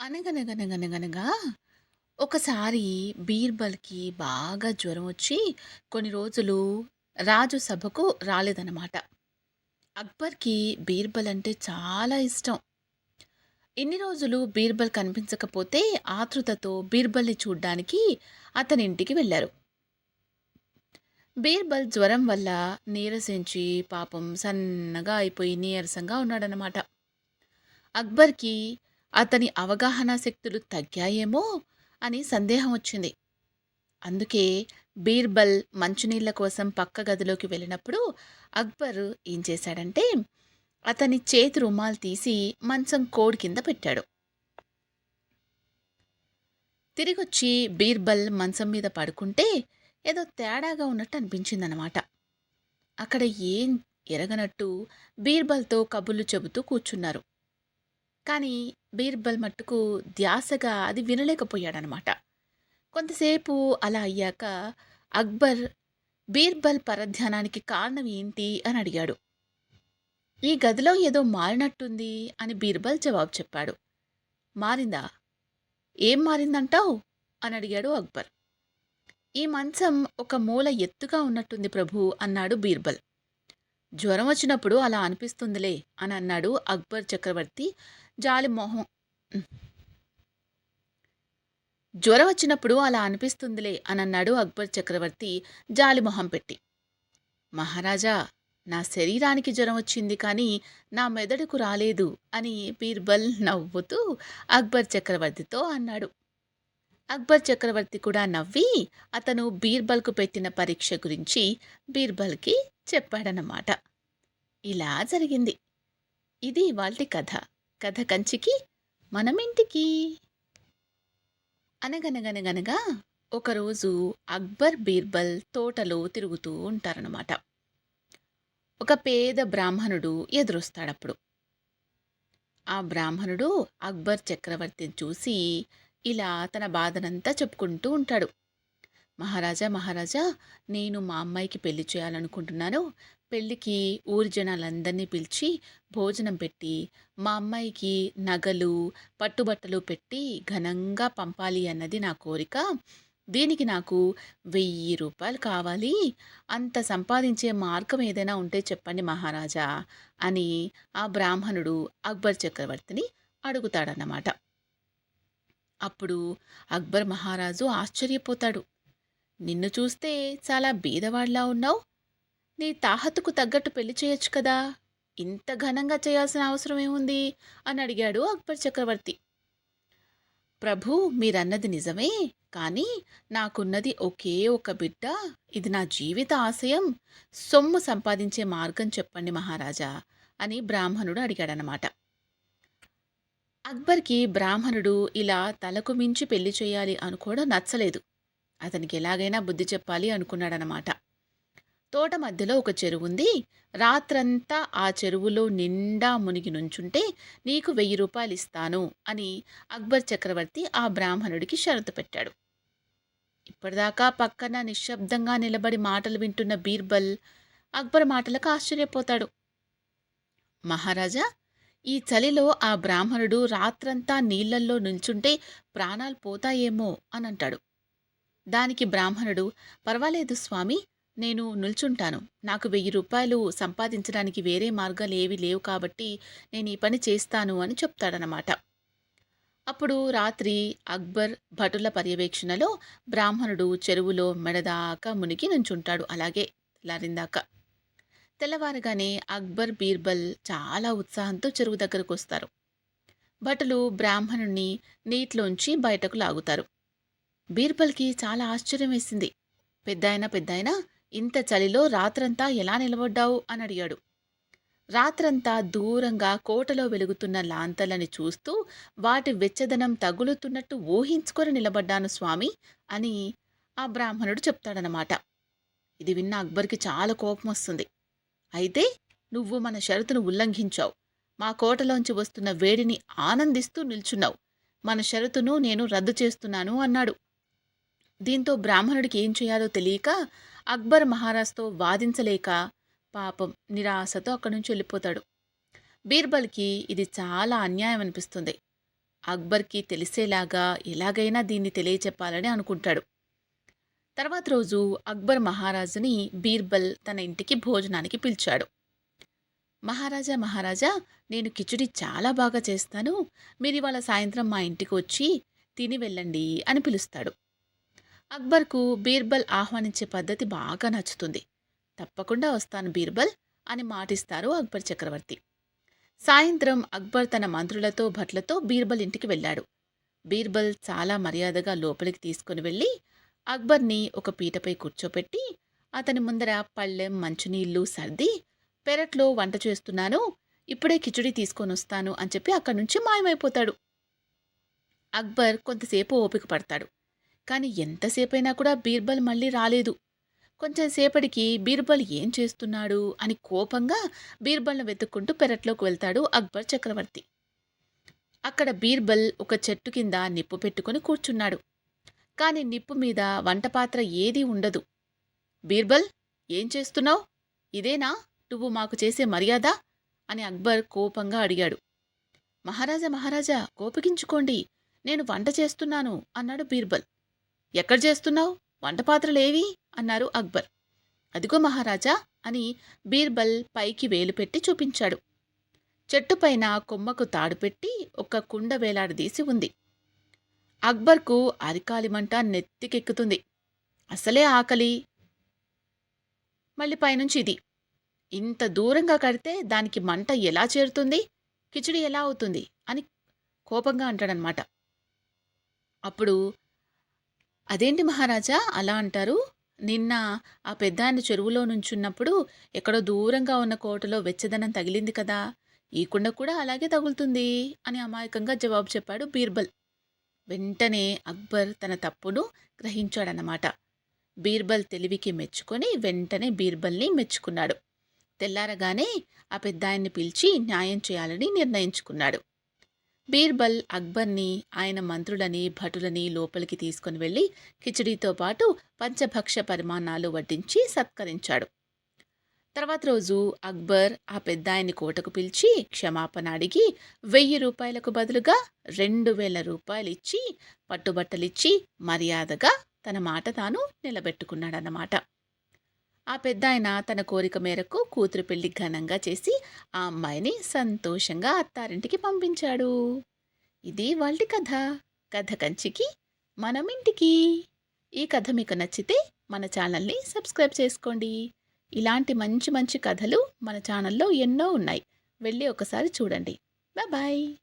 అనగనగనగనగనగా ఒకసారి బీర్బల్‌కి బాగా జ్వరం వచ్చి కొన్ని రోజులు రాజు సభకు రాలేదనమాట. అక్బర్‌కి బీర్బల్ అంటే చాలా ఇష్టం. ఇన్ని రోజులు బీర్బల్ కనిపించకపోతే ఆతృతతో బీర్బల్‌ని చూడ్డానికి అతని ఇంటికి వెళ్ళారు బీర్బల్ జ్వరం వల్ల నీరసించి పాపం సన్నగా అయిపోయి నీరసంగా ఉన్నాడనమాట. అక్బర్‌కి అతని అవగాహన శక్తులు తగ్గాయేమో అని సందేహం వచ్చింది. అందుకే బీర్బల్ మంచునీళ్ళ కోసం పక్క గదిలోకి వెళ్ళినప్పుడు అక్బర్ ఏం చేశాడంటే అతని చేతి రుమాలు తీసి మంచం కోడి కింద పెట్టాడు. తిరిగొచ్చి బీర్బల్ మంచం మీద పడుకుంటే ఏదో తేడాగా ఉన్నట్టు అనిపించిందనమాట. అక్కడ ఏం ఎరగనట్టు బీర్బల్‌తో కబుర్లు చెబుతూ కూర్చున్నారు. కానీ బీర్బల్ మట్టుకు ధ్యాసగా అది వినలేకపోయాడనమాట. కొంతసేపు అలా అయ్యాక అక్బర్ బీర్బల్ పరధ్యానానికి కారణం ఏంటి అని అడిగాడు. ఈ గదిలో ఏదో మారినట్టుంది అని బీర్బల్ జవాబు చెప్పాడు. మారిందా? ఏం మారిందంటావ్? అని అడిగాడు అక్బర్. ఈ మంచం ఒక మూల ఎత్తుగా ఉన్నట్టుంది ప్రభు అన్నాడు బీర్బల్. జ్వరం వచ్చినప్పుడు అలా అనిపిస్తుందిలే అని అన్నాడు అక్బర్ చక్రవర్తి జాలి మొహం. జ్వరం వచ్చినప్పుడు అలా అనిపిస్తుందిలే అని అన్నాడు అక్బర్ చక్రవర్తి జాలి మొహం పెట్టి. మహారాజా నా శరీరానికి జ్వరం వచ్చింది కానీ నా మెదడుకు రాలేదు అని బీర్బల్ నవ్వుతూ అక్బర్ చక్రవర్తితో అన్నాడు. అక్బర్ చక్రవర్తి కూడా నవ్వి అతను బీర్బల్కు పెట్టిన పరీక్ష గురించి బీర్బల్కి చెప్పాడన్నమాట. ఇలా జరిగింది. ఇది వాళ్ళ కథ. కథ కంచికి మనమింటికి. అనగనగనగనగా ఒకరోజు అక్బర్ బీర్బల్ తోటలో తిరుగుతూ ఉంటారనమాట ఒక పేద బ్రాహ్మణుడు ఎదురొస్తాడప్పుడు. ఆ బ్రాహ్మణుడు అక్బర్ చక్రవర్తిని చూసి ఇలా తన బాధనంతా చెప్పుకుంటూ ఉంటాడు. మహారాజా మహారాజా నేను మా అమ్మాయికి పెళ్ళి చేయాలనుకుంటున్నాను. పెళ్ళికి ఊరి జనాలందరినీ పిలిచి భోజనం పెట్టి మా అమ్మాయికి నగలు పట్టుబట్టలు పెట్టి ఘనంగా పంపాలి అన్నది నా కోరిక. దీనికి నాకు వెయ్యి రూపాయలు కావాలి. అంత సంపాదించే మార్గం ఏదైనా ఉంటే చెప్పండి మహారాజా అని ఆ బ్రాహ్మణుడు అక్బర్ చక్రవర్తిని అడుగుతాడన్నమాట. అప్పుడు అక్బర్ మహారాజు ఆశ్చర్యపోతాడు. నిన్ను చూస్తే చాలా బీదవాడిలా ఉన్నావు. నీ తాహతుకు తగ్గట్టు పెళ్ళి చేయొచ్చు కదా. ఇంత ఘనంగా చేయాల్సిన అవసరం ఏముంది? అని అడిగాడు అక్బర్ చక్రవర్తి. ప్రభు మీరన్నది నిజమే. కానీ నాకున్నది ఒకే ఒక బిడ్డ. ఇది నా జీవిత ఆశయం. సొమ్ము సంపాదించే మార్గం చెప్పండి మహారాజా అని బ్రాహ్మణుడు అడిగాడనమాట అక్బర్కి బ్రాహ్మణుడు ఇలా తలకు మించి పెళ్ళి చేయాలి అనుకోవడం నచ్చలేదు. అతనికి ఎలాగైనా బుద్ధి చెప్పాలి అనుకున్నాడనమాట తోట మధ్యలో ఒక చెరువు ఉంది. రాత్రంతా ఆ చెరువులో నిండా మునిగి నుంచుంటే నీకు వెయ్యి రూపాయలు ఇస్తాను అని అక్బర్ చక్రవర్తి ఆ బ్రాహ్మణుడికి షరతు పెట్టాడు. ఇప్పటిదాకా పక్కన నిశ్శబ్దంగా నిలబడి మాటలు వింటున్న బీర్బల్ అక్బర్ మాటలకు ఆశ్చర్యపోతాడు. మహారాజా ఈ చలిలో ఆ బ్రాహ్మణుడు రాత్రంతా నీళ్ళల్లో నుంచుంటే ప్రాణాలు పోతాయేమో అని అంటాడు దానికి బ్రాహ్మణుడు పర్వాలేదు స్వామి నేను నిల్చుంటాను. నాకు వెయ్యి రూపాయలు సంపాదించడానికి వేరే మార్గాలు ఏవి లేవు కాబట్టి నేను ఈ పని చేస్తాను అని చెప్తాడనమాట అప్పుడు రాత్రి అక్బర్ భటుల పర్యవేక్షణలో బ్రాహ్మణుడు చెరువులో మెడదాకా మునిగి నుంచుంటాడు అలాగే లారిందాక. తెల్లవారగానే అక్బర్ బీర్బల్ చాలా ఉత్సాహంతో చెరువు దగ్గరకు వస్తారు. భటులు బ్రాహ్మణుణ్ణి నీటిలోంచి బయటకు లాగుతారు. బీర్బల్కి చాలా ఆశ్చర్యం వేసింది. పెద్దాయన పెద్దాయన ఇంత చలిలో రాత్రంతా ఎలా నిలబడ్డావు? అని అడిగాడు. రాత్రంతా దూరంగా కోటలో వెలుగుతున్న లాంతలని చూస్తూ వాటి వెచ్చదనం తగులుతున్నట్టు ఊహించుకొని నిలబడ్డాను స్వామి అని ఆ బ్రాహ్మణుడు చెప్తాడనమాట ఇది విన్న అక్బర్కి చాలా కోపం వస్తుంది. అయితే నువ్వు మన షరతును ఉల్లంఘించావు. మా కోటలోంచి వస్తున్న వేడిని ఆనందిస్తూ నిల్చున్నావు. మన షరతును నేను రద్దు చేస్తున్నాను అన్నాడు. దీంతో బ్రాహ్మణుడికి ఏం చేయాలో తెలియక అక్బర్ మహారాజ్తో వాదించలేక పాపం నిరాశతో అక్కడి నుంచి వెళ్ళిపోతాడు. బీర్బల్కి ఇది చాలా అన్యాయం అనిపిస్తుంది. అక్బర్కి తెలిసేలాగా ఎలాగైనా దీన్ని తెలియచెప్పాలని అనుకుంటాడు. తర్వాత రోజు అక్బర్ మహారాజుని బీర్బల్ తన ఇంటికి భోజనానికి పిలిచాడు. మహారాజా మహారాజా నేను కిచుడి చాలా బాగా చేస్తాను. మీరు ఇవాళ సాయంత్రం మా ఇంటికి వచ్చి తిని వెళ్ళండి అని పిలుస్తాడు. అక్బర్కు బీర్బల్ ఆహ్వానించే పద్ధతి బాగా నచ్చుతుంది. తప్పకుండా వస్తాను బీర్బల్ అని మాటిస్తారు అక్బర్ చక్రవర్తి. సాయంత్రం అక్బర్ తన మంత్రులతో భట్లతో బీర్బల్ ఇంటికి వెళ్ళాడు. బీర్బల్ చాలా మర్యాదగా లోపలికి తీసుకుని వెళ్ళి అక్బర్ని ఒక పీటపై కూర్చోపెట్టి అతని ముందర పళ్ళెం మంచునీళ్ళు సర్ది పెరట్లో వంట చేస్తున్నాను ఇప్పుడే కిచుడి తీసుకొని వస్తాను అని చెప్పి అక్కడి నుంచి మాయమైపోతాడు. అక్బర్ కొంతసేపు ఓపిక పడతాడు. కానీ ఎంతసేపైనా కూడా బీర్బల్ మళ్ళీ రాలేదు. కొంచెం సేపటికి బీర్బల్ ఏం చేస్తున్నాడు అని కోపంగా బీర్బల్ను వెతుక్కుంటూ పెరట్లోకి వెళ్తాడు అక్బర్ చక్రవర్తి. అక్కడ బీర్బల్ ఒక చెట్టు కింద నిప్పు పెట్టుకుని కూర్చున్నాడు. కానీ నిప్పు మీద వంటపాత్ర ఏదీ ఉండదు. బీర్బల్ ఏం చేస్తున్నావు? ఇదేనా? నువ్వు మాకు చేసే మర్యాద? అని అక్బర్ కోపంగా అడిగాడు. మహారాజా మహారాజా కోపగించుకోండి. నేను వంట చేస్తున్నాను అన్నాడు బీర్బల్. ఎక్కడ చేస్తున్నావు? వంటపాత్రలేవి అన్నారు అక్బర్. అదిగో మహారాజా అని బీర్బల్ పైకి వేలు పెట్టి చూపించాడు. చెట్టుపైన కొమ్మకు తాడు పెట్టి ఒక కుండ వేలాడదీసి ఉంది. అక్బర్కు అరికాలిమంట నెత్తికెక్కుతుంది. అసలే ఆకలి. మళ్ళీ పైనుంచి ఇది. ఇంత దూరంగా కడితే దానికి మంట ఎలా చేరుతుంది? కిచిడి ఎలా అవుతుంది? అని కోపంగా అంటాడనమాట అప్పుడు అదేంటి మహారాజా? అలా అంటారు? నిన్న ఆ పెద్దాయన చెరువులో నుంచున్నప్పుడు ఎక్కడో దూరంగా ఉన్న కోటలో వెచ్చదనం తగిలింది కదా. ఈ కుండ కూడా అలాగే తగులుతుంది అని అమాయకంగా జవాబు చెప్పాడు బీర్బల్. వెంటనే అక్బర్ తన తప్పును గ్రహించాడన్నమాట. బీర్బల్ తెలివికి మెచ్చుకొని వెంటనే బీర్బల్ని మెచ్చుకున్నాడు. తెల్లారగానే ఆ పెద్దాయన్ని పిలిచి న్యాయం చేయాలని నిర్ణయించుకున్నాడు. బీర్బల్ అక్బర్ని ఆయన మంత్రులని భటులని లోపలికి తీసుకుని వెళ్ళి కిచడీతో పాటు పంచభక్ష పరిమాణాలు వడ్డించి సత్కరించాడు. తర్వాత రోజు అక్బర్ ఆ పెద్దాయని కోటకు పిలిచి క్షమాపణ అడిగి వెయ్యి రూపాయలకు బదులుగా రెండు వేల రూపాయలు ఇచ్చి పట్టుబట్టలిచ్చి మర్యాదగా తన మాట తాను నిలబెట్టుకున్నాడన్నమాట. ఆ పెద్దాయన తన కోరిక మేరకు కూతురు పెళ్ళి ఘనంగా చేసి ఆ అమ్మాయిని సంతోషంగా అత్తారింటికి పంపించాడు. ఇది వాళ్ళ కథ. కథ కంచికి మనం ఇంటికి ఈ కథ మీకు నచ్చితే మన ఛానల్ని సబ్స్క్రైబ్ చేసుకోండి. ఇలాంటి మంచి మంచి కథలు మన ఛానల్లో ఎన్నో ఉన్నాయి. వెళ్ళి ఒకసారి చూడండి. బాయ్.